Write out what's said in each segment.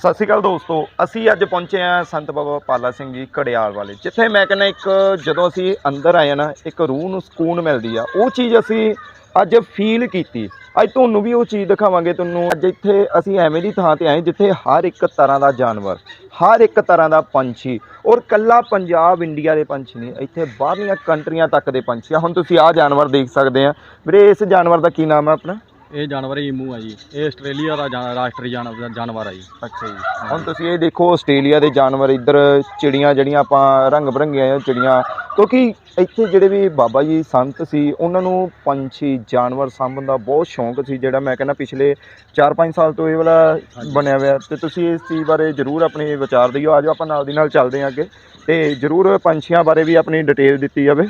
ਸਤਿ ਸ਼੍ਰੀ ਅਕਾਲ ਦੋਸਤੋ, ਅਸੀਂ ਅੱਜ ਪਹੁੰਚੇ ਹਾਂ ਸੰਤ ਬਾਬਾ ਪਾਲਾ ਸਿੰਘ ਜੀ ਘੜਿਆਲ ਵਾਲੇ, ਜਿੱਥੇ ਮੈਂ ਕਹਿੰਦਾ ਇੱਕ ਜਦੋਂ ਅਸੀਂ ਅੰਦਰ ਆਏ ਨਾ, ਇੱਕ ਰੂਹ ਨੂੰ ਸਕੂਨ ਮਿਲਦੀ ਆ, ਉਹ ਚੀਜ਼ ਅਸੀਂ ਅੱਜ ਫੀਲ ਕੀਤੀ। ਅੱਜ ਤੁਹਾਨੂੰ ਵੀ ਉਹ ਚੀਜ਼ ਦਿਖਾਵਾਂਗੇ, ਤੁਹਾਨੂੰ ਅੱਜ ਇੱਥੇ ਅਸੀਂ ਐਵੇਂ ਦੀ ਥਾਂ ਤੇ ਆਏ ਜਿੱਥੇ ਹਰ ਇੱਕ ਤਰ੍ਹਾਂ ਦਾ ਜਾਨਵਰ, ਹਰ ਇੱਕ ਤਰ੍ਹਾਂ ਦਾ ਪੰਛੀ ਔਰ ਕੱਲਾ ਪੰਜਾਬ ਇੰਡੀਆ ਦੇ ਪੰਛੀ ਨਹੀਂ, ਇੱਥੇ ਬਾਹਰਲੀਆਂ ਕੰਟਰੀਆਂ ਤੱਕ ਦੇ ਪੰਛੀ ਆ। ਹੁਣ ਤੁਸੀਂ ਆਹ ਜਾਨਵਰ ਦੇਖ ਸਕਦੇ ਆ। ਵੀਰੇ, ਇਸ ਜਾਨਵਰ ਦਾ ਕੀ ਨਾਮ ਹੈ ਆਪਣਾ? ਇਹ ਜਾਨਵਰ ਈਮੂ ਆ ਜੀ। ਇਹ ਆਸਟ੍ਰੇਲੀਆ ਦਾ ਜਾਨ- ਰਾਸ਼ਟਰੀ ਜਾਨਵਰ ਜਾਨਵਰ ਆ ਜੀ। ਅੱਛਾ ਜੀ। ਹੁਣ ਤੁਸੀਂ ਇਹ ਦੇਖੋ ਆਸਟ੍ਰੇਲੀਆ ਦੇ ਜਾਨਵਰ ਇੱਧਰ ਚਿੜੀਆਂ ਜਿਹੜੀਆਂ ਆਪਾਂ ਰੰਗ ਬਰੰਗੀਆਂ ਚਿੜੀਆਂ ਕਿਉਂਕਿ ਇੱਥੇ ਜਿਹੜੇ ਵੀ ਬਾਬਾ ਜੀ ਸੰਤ ਸੀ ਉਹਨਾਂ ਨੂੰ ਪੰਛੀ ਜਾਨਵਰ ਸਾਂਭਣ ਦਾ ਬਹੁਤ ਸ਼ੌਂਕ ਸੀ ਜਿਹੜਾ ਮੈਂ ਕਹਿੰਦਾ ਪਿਛਲੇ 4-5 ਸਾਲ ਤੋਂ ਇਹ ਵਾਲਾ ਹਾਂਜੀ। ਬਣਿਆ ਹੋਇਆ। ਤੇ ਤੁਸੀਂ ਇਸ ਚੀਜ਼ ਬਾਰੇ ਜ਼ਰੂਰ ਆਪਣੇ ਵਿਚਾਰ ਦਿਓ। ਆਜੋ ਆਪਾਂ ਨਾਲ ਦੀ ਨਾਲ ਚੱਲਦੇ ਹਾਂ ਅੱਗੇ। ਤੇ ਜ਼ਰੂਰ ਪੰਛੀਆਂ ਬਾਰੇ ਵੀ ਆਪਣੀ ਡਿਟੇਲ ਦਿੱਤੀ ਜਾਵੇ।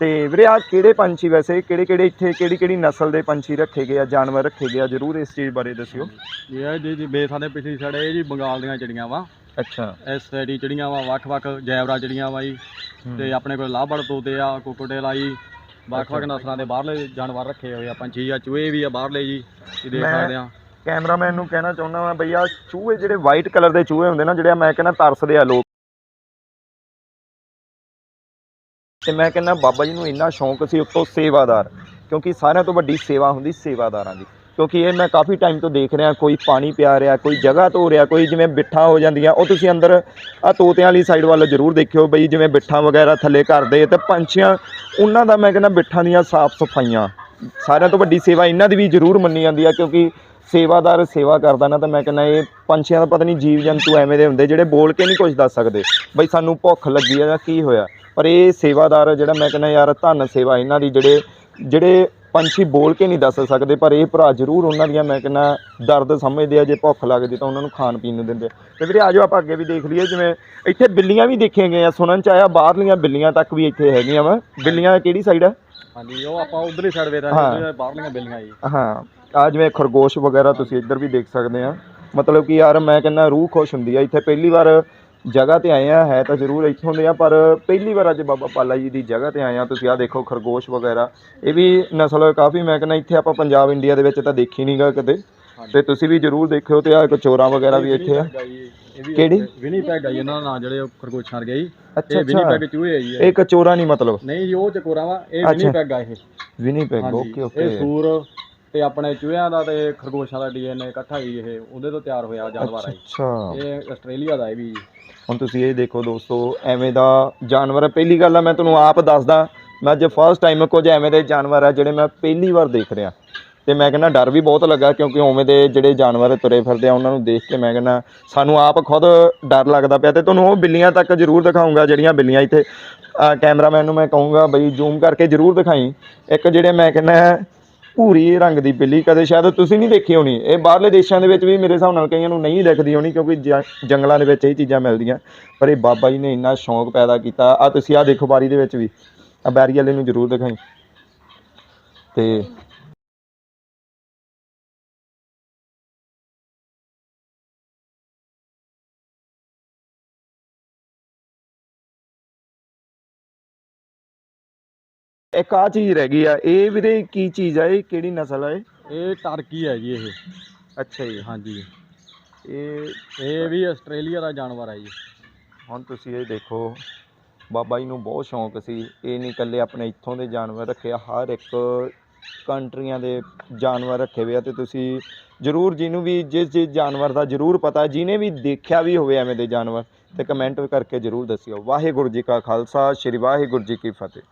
ਤੇ ਵੀਰੇ ਆ ਕਿਹੜੇ ਪੰਛੀ ਵੈਸੇ? ਕਿਹੜੇ ਕਿਹੜੇ ਇੱਥੇ ਕਿਹੜੀ ਕਿਹੜੀ ਨਸਲ ਦੇ ਪੰਛੀ ਰੱਖੇ ਗਏ ਆ ਜਾਨਵਰ ਰੱਖੇ ਗਏ ਆ? ਜ਼ਰੂਰ ਇਸ ਚੀਜ਼ ਬਾਰੇ ਦੱਸਿਓ। ਇਹ ਜੀ ਜੀ ਬੇਸਾਂ ਦੇ ਪਿਛਲੀ ਇਹ ਜੀ ਬੰਗਾਲ ਦੀਆਂ ਚਿੜੀਆਂ ਵਾ। ਅੱਛਾ। ਇਸ ਸਾਈਡ ਚਿੜੀਆਂ ਵਾ ਵੱਖ-ਵੱਖ ਜੈਵਰਾ ਚਿੜੀਆਂ ਵਾ ਜੀ। ਤੇ ਆਪਣੇ ਕੋਲ ਲਾਹਬੜ ਤੋਤੇ ਆ ਕੋਕੋਟੇਲ ਆ ਜੀ। ਵੱਖ-ਵੱਖ। ਨਸਲਾਂ ਦੇ ਬਾਹਰਲੇ ਜਾਨਵਰ ਰੱਖੇ ਹੋਏ ਆ ਪੰਛੀ ਆ ਚੂਹੇ ਵੀ ਆ ਬਾਹਰਲੇ ਜੀ। ਇਹ ਦੇਖ ਸਕਦੇ ਆ। ਕੈਮਰਾਮੈਨ ਨੂੰ ਕਹਿਣਾ ਚਾਹੁੰਦਾ ਮੈਂ ਬਈ ਆ ਚੂਹੇ ਜਿਹੜੇ ਵਾਈਟ ਕਲਰ ਦੇ ਚੂਹੇ ਹੁੰਦੇ ਨਾ ਜਿਹੜੇ ਮੈਂ ਕਹਿੰਦਾ ਤਰਸਦੇ ਆ ਲੋਕ। ਤੇ ਮੈਂ ਕਹਿੰਦਾ ਬਾਬਾ ਜੀ ਨੂੰ ਇੰਨਾ ਸ਼ੌਂਕ ਸੀ ਉੱਤੋਂ ਸੇਵਾਦਾਰ, ਕਿਉਂਕਿ ਸਾਰਿਆਂ ਤੋਂ ਵੱਡੀ ਸੇਵਾ ਹੁੰਦੀ ਸੇਵਾਦਾਰਾਂ ਦੀ। ਕਿਉਂਕਿ ਇਹ ਮੈਂ ਕਾਫੀ ਟਾਈਮ ਤੋਂ ਦੇਖ ਰਿਹਾ, ਕੋਈ ਪਾਣੀ ਪਿਆ ਰਿਹਾ, ਕੋਈ ਜਗ੍ਹਾ ਧੋ ਰਿਹਾ, ਕੋਈ ਜਿਵੇਂ ਬਿੱਠਾਂ ਹੋ ਜਾਂਦੀਆਂ, ਉਹ ਤੁਸੀਂ ਅੰਦਰ ਆ ਤੋਤਿਆਂ ਵਾਲੀ ਸਾਈਡ ਵੱਲ ਜ਼ਰੂਰ ਦੇਖਿਓ ਬਈ, ਜਿਵੇਂ ਬਿੱਠਾਂ ਵਗੈਰਾ ਥੱਲੇ ਕਰਦੇ ਤੇ ਪੰਛੀਆਂ, ਉਹਨਾਂ ਦਾ ਮੈਂ ਕਹਿੰਦਾ ਬਿੱਠਾਂ ਦੀਆਂ ਸਾਫ਼ ਸਫਾਈਆਂ। ਸਾਰਿਆਂ ਤੋਂ ਵੱਡੀ ਸੇਵਾ ਇਹਨਾਂ ਦੀ ਵੀ ਜ਼ਰੂਰ ਮੰਨੀ ਜਾਂਦੀ ਆ, ਕਿਉਂਕਿ ਸੇਵਾਦਾਰ ਸੇਵਾ ਕਰਦਾ ਨਾ, ਤਾਂ ਮੈਂ ਕਹਿੰਦਾ ਇਹ ਪੰਛੀਆਂ ਦਾ ਪਤਾ ਨਹੀਂ ਜੀਵ ਜੰਤੂ ਐਵੇਂ ਦੇ ਹੁੰਦੇ, ਜਿਹੜੇ ਬੋਲ ਕੇ ਨਹੀਂ ਕੁਝ ਦੱਸ ਸਕਦੇ, ਬਈ ਸਾਨੂੰ ਭੁੱਖ ਲੱਗੀ ਆ ਜਾਂ ਕੀ ਹੋਇਆ। ਪਰ ਇਹ ਸੇਵਾਦਾਰ ਜਿਹੜਾ ਮੈਂ ਕਹਿੰਦਾ ਯਾਰ ਧੰਨ ਸੇਵਾ ਇਹਨਾਂ ਦੀ ਜਿਹੜੇ ਜਿਹੜੇ ਪੰਛੀ ਬੋਲ ਕੇ ਨਹੀਂ ਦੱਸ ਸਕਦੇ ਪਰ ਇਹ ਭਰਾ ਜ਼ਰੂਰ ਉਹਨਾਂ ਦੀਆਂ ਮੈਂ ਕਹਿੰਦਾ ਦਰਦ ਸਮਝਦੇ ਆ ਜੇ ਭੁੱਖ ਲੱਗਦੀ ਤਾਂ ਉਹਨਾਂ ਨੂੰ ਖਾਣ ਪੀਣ ਨੂੰ ਦਿੰਦੇ ਆ। ਤੇ ਵੀਰੇ ਆਜੋ ਆਪਾਂ ਅੱਗੇ ਵੀ ਦੇਖ ਲਈਏ ਜਿਵੇਂ ਇੱਥੇ ਬਿੱਲੀਆਂ ਵੀ ਦੇਖੀਆਂ ਗਈਆਂ ਸੁਣਨ ਚ ਆਇਆ ਬਾਹਰਲੀਆਂ ਬਿੱਲੀਆਂ ਤੱਕ ਵੀ ਇੱਥੇ ਹੈਗੀਆਂ ਵਾ। ਬਿੱਲੀਆਂ ਕਿਹੜੀ ਸਾਈਡ ਆ? ਹਾਂਜੀ ਉਹ ਆਪਾਂ ਉਧਰਲੀ ਸਾਈਡ ਵੇਖ ਰਹੇ ਬਾਹਰਲੀਆਂ ਬਿੱਲੀਆਂ ਜੀ। ਹਾਂ ਆ ਜਿਵੇਂ ਖਰਗੋਸ਼ ਵਗੈਰਾ ਤੁਸੀਂ ਇੱਧਰ ਵੀ ਦੇਖ ਸਕਦੇ ਆ। ਮਤਲਬ ਕਿ ਯਾਰ ਮੈਂ ਕਹਿੰਦਾ ਰੂਹ ਖੁਸ਼ ਹੁੰਦੀ ਆ ਇੱਥੇ ਪਹਿਲੀ ਵਾਰ ਜਗ੍ਹਾ ਤੇ ਆਏ ਆ ਹੈ ਤਾਂ ਜ਼ਰੂਰ ਇੱਥੋਂ ਦੇ ਆ ਪਰ ਪਹਿਲੀ ਵਾਰ ਅੱਜ ਬਾਬਾ ਪਾਲਾ ਜੀ ਦੀ ਜਗ੍ਹਾ ਤੇ ਆਏ ਆ। ਤੁਸੀਂ ਆ ਦੇਖੋ ਖਰਗੋਸ਼ ਵਗੈਰਾ ਇਹ ਵੀ ਨਸਲ ਕਾਫੀ ਮੈਂ ਕਹਿੰਦਾ ਇੱਥੇ ਆਪਾਂ ਪੰਜਾਬ ਇੰਡੀਆ ਦੇ ਵਿੱਚ ਤਾਂ ਦੇਖੀ ਨਹੀਂਗਾ ਕਦੇ। ਤੇ ਤੁਸੀਂ ਵੀ ਜ਼ਰੂਰ ਦੇਖਿਓ ਤੇ ਆ ਚੋਰਾਂ ਵਗੈਰਾ ਵੀ ਇੱਥੇ ਆ। ਕਿਹੜੀ? ਵਿਨੀ ਪੈਗ ਆ ਜੀ ਇਹਨਾਂ ਦਾ ਨਾਂ ਜਿਹੜੇ ਖਰਗੋਸ਼ਾਂ ਵਰਗੇ ਜੀ। ਅੱਛਾ ਇਹ ਵਿਨੀ ਅੱਛਾ। ਪੈਗ ਚੂਹੇ ਆ ਜੀ ਇਹ। ਕਚੋਰਾ ਨਹੀਂ ਮਤਲਬ? ਨਹੀਂ ਜੀ ਉਹ ਚਕੋਰਾ ਵਾ ਇਹ ਅੱਛਾ। ਵਿਨੀ ਪੈਗ ਆ ਇਹ। ਵਿਨੀਪੈਗ ਹਾਂਜੀ, ਓਕੇ ਇਹ ਓਕੇ। ਸੂਰ ਤੇ ਆਪਣੇ ਚੂਹਿਆਂ ਦਾ ਤੇ ਖਰਗੋਸ਼ਾਂ ਦਾ ਡੀਐਨਏ ਇਕੱਠਾ ਹੀ ਇਹ ਉਹਦੇ ਤੋਂ ਤਿਆਰ ਹੋਇਆ ਜਾਨਵਰ ਜੀ। ਅੱਛਾ। ਇਹ ਆਸਟ੍ਰੇਲੀਆ ਦਾ ਇਹ ਵੀ। ਹੁਣ ਤੁਸੀਂ ਇਹ ਦੇਖੋ ਦੋਸਤੋ ਐਵੇਂ ਦਾ ਜਾਨਵਰ ਹੈ ਪਹਿਲੀ ਗੱਲ ਆ ਮੈਂ ਤੁਹਾਨੂੰ ਆਪ ਦੱਸਦਾ ਮੈਂ ਅੱਜ ਫਸਟ ਟਾਈਮ ਕੁਝ ਐਵੇਂ ਦੇ ਜਾਨਵਰ ਆ ਜਿਹੜੇ ਮੈਂ ਪਹਿਲੀ ਵਾਰ ਦੇਖ ਰਿਹਾ। ਤੇ ਮੈਂ ਕਹਿੰਦਾ ਡਰ ਵੀ ਬਹੁਤ ਲੱਗਾ ਕਿਉਂਕਿ ਉਵੇਂ ਦੇ ਜਿਹੜੇ ਜਾਨਵਰ ਤੁਰੇ ਫਿਰਦੇ ਆ ਉਹਨਾਂ ਨੂੰ ਦੇਖ ਕੇ ਮੈਂ ਕਹਿੰਦਾ ਸਾਨੂੰ ਆਪ ਖੁਦ ਡਰ ਲੱਗਦਾ ਪਿਆ। ਤੇ ਤੁਹਾਨੂੰ ਉਹ ਬਿੱਲੀਆਂ ਤੱਕ ਜ਼ਰੂਰ ਦਿਖਾਉਂਗਾ ਜਿਹੜੀਆਂ ਬਿੱਲੀਆਂ ਇੱਥੇ ਕੈਮਰਾਮੈਨ ਨੂੰ ਮੈਂ ਕਹੂੰਗਾ ਬਈ ਜ਼ੂਮ ਕਰਕੇ ਜ਼ਰੂਰ ਦਿਖਾਈ। ਇੱਕ ਜਿਹੜੇ ਮੈਂ ਕਹਿੰਦਾ ਭੂਰੀ ਰੰਗ ਦੀ ਬਿੱਲੀ ਕਦੇ ਸ਼ਾਇਦ ਤੁਸੀਂ ਨਹੀਂ ਦੇਖੀ ਹੋਣੀ। ਇਹ ਬਾਹਰਲੇ ਦੇਸ਼ਾਂ ਦੇ ਵਿੱਚ ਵੀ ਮੇਰੇ ਹਿਸਾਬ ਨਾਲ ਕਈਆਂ ਨੂੰ ਨਹੀਂ ਦਿਖਦੀ ਹੋਣੀ, ਕਿਉਂਕਿ ਜੰਗਲਾਂ ਦੇ ਵਿੱਚ ਇਹ ਚੀਜ਼ਾਂ ਮਿਲਦੀਆਂ। ਪਰ ਇਹ ਬਾਬਾ ਜੀ ਨੇ ਇੰਨਾ ਸ਼ੌਂਕ ਪੈਦਾ ਕੀਤਾ। ਆ ਤੁਸੀਂ ਆ ਦੇਖੋ ਬਾਰੀ ਦੇ ਵਿੱਚ ਵੀ। ਆ ਬੈਰੀ ਵਾਲੇ ਨੂੰ ਜ਼ਰੂਰ ਦਿਖਾਈ। ਤੇ ਇੱਕ ਆ ਚੀਜ਼ ਰਹਿ ਗਈ ਆ ਇਹ ਵੀਰੇ ਕੀ ਚੀਜ਼ ਆ ਇਹ ਕਿਹੜੀ ਨਸਲ ਆ ਇਹ? ਇਹ ਟਰਕੀ ਹੈ ਜੀ ਇਹ। ਅੱਛਾ ਜੀ। ਹਾਂਜੀ। ਇਹ ਇਹ ਵੀ ਆਸਟ੍ਰੇਲੀਆ ਦਾ ਜਾਨਵਰ ਹੈ ਜੀ। ਹੁਣ ਤੁਸੀਂ ਇਹ ਦੇਖੋ ਬਾਬਾ ਜੀ ਨੂੰ ਬਹੁਤ ਸ਼ੌਂਕ ਸੀ ਇਹ ਨਹੀਂ ਇਕੱਲੇ ਆਪਣੇ ਇੱਥੋਂ ਦੇ ਜਾਨਵਰ ਰੱਖਿਆ ਹਰ ਇੱਕ ਕੰਟਰੀਆਂ ਦੇ ਜਾਨਵਰ ਰੱਖੇ ਹੋਏ ਆ ਤੇ ਤੁਸੀਂ ਜਰੂਰ ਜਿਹਨੂੰ ਵੀ ਜਿਸ ਜਿਸ ਜਾਨਵਰ ਦਾ ਜਰੂਰ ਪਤਾ ਜਿਹਨੇ ਵੀ ਦੇਖਿਆ ਵੀ ਹੋਵੇ ਐਵੇਂ ਦੇ ਜਾਨਵਰ ਤੇ ਕਮੈਂਟ ਕਰਕੇ ਜਰੂਰ ਦੱਸਿਓ। ਵਾਹਿਗੁਰੂ ਜੀ ਕਾ ਖਾਲਸਾ ਸ੍ਰੀ ਵਾਹਿਗੁਰੂ ਜੀ ਕੀ ਫਤਿਹ।